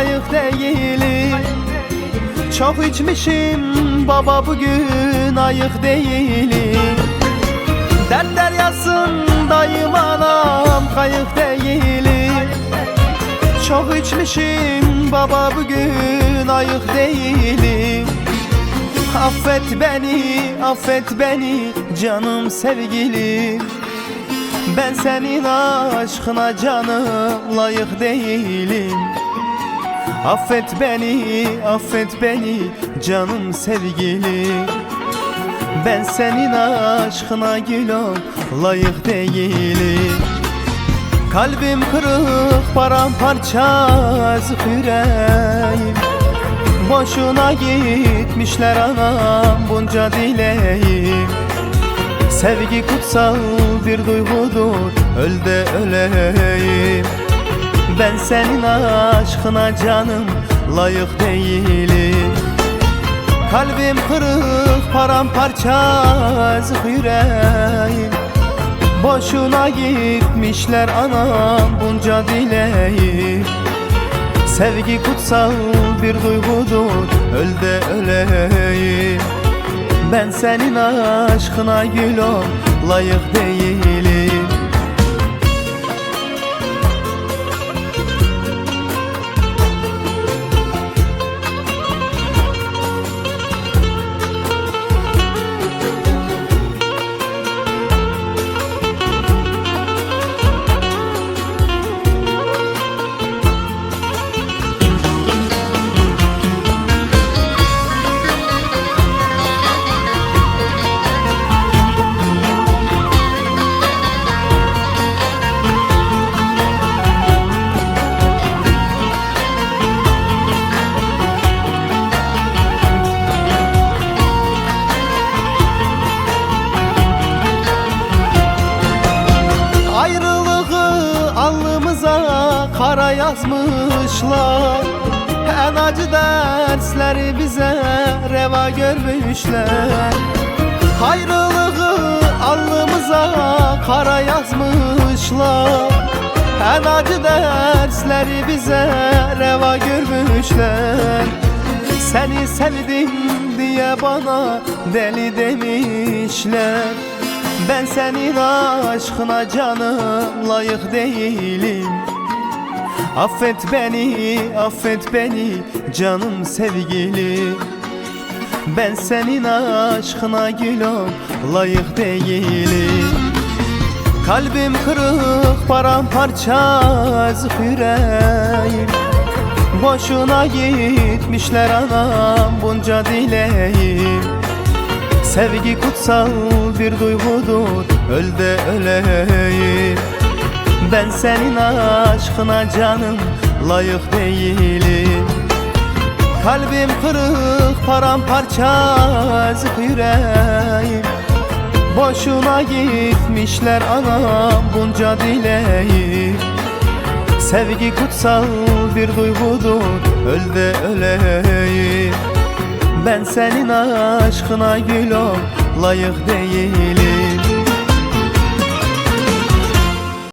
kayık değilim. Çok içmişim baba bugün ayık değilim. Dert deryasın dayım anam kayık değilim. Çok içmişim baba bugün ayık değilim. Affet beni, affet beni canım sevgilim. Ben senin aşkına canım layık değilim Affet beni, affet beni canım sevgilim Ben senin aşkına gülüm layık değilim. Kalbim kırık paramparça ezik yüreğim Boşuna gitmişler anam bunca dileğim. Sevgi kutsal bir duygudur öl de öleyim Ben senin aşkına canım layık değilim. Kalbim kırık paramparça ezik yüreğim. Boşuna gitmişler anam bunca dileğim. Sevgi kutsal bir duygudur öl de öleyim. Ben senin aşkına gülüm layık değilim kara yazmışlar. En acı dersleri bize reva görmüşler. Ayrılığı alnımıza kara yazmışlar. En acı dersleri bize reva görmüşler. Seni sevdim diye bana deli demişler. Ben senin aşkına canım layık değilim Affet beni, affet beni canım sevgilim Ben senin aşkına gülüm layık değilim. Kalbim kırık paramparça ezik yüreğim. Boşuna gitmişler anam bunca dileğim. Sevgi kutsal bir duygudur öl de öleyim Ben senin aşkına canım layık değilim. Kalbim kırık paramparça ezik yüreğim. Boşuna gitmişler anam bunca dileğim. Sevgi kutsal bir duygudur öl de öleyim. Ben senin aşkına gülüm layık değilim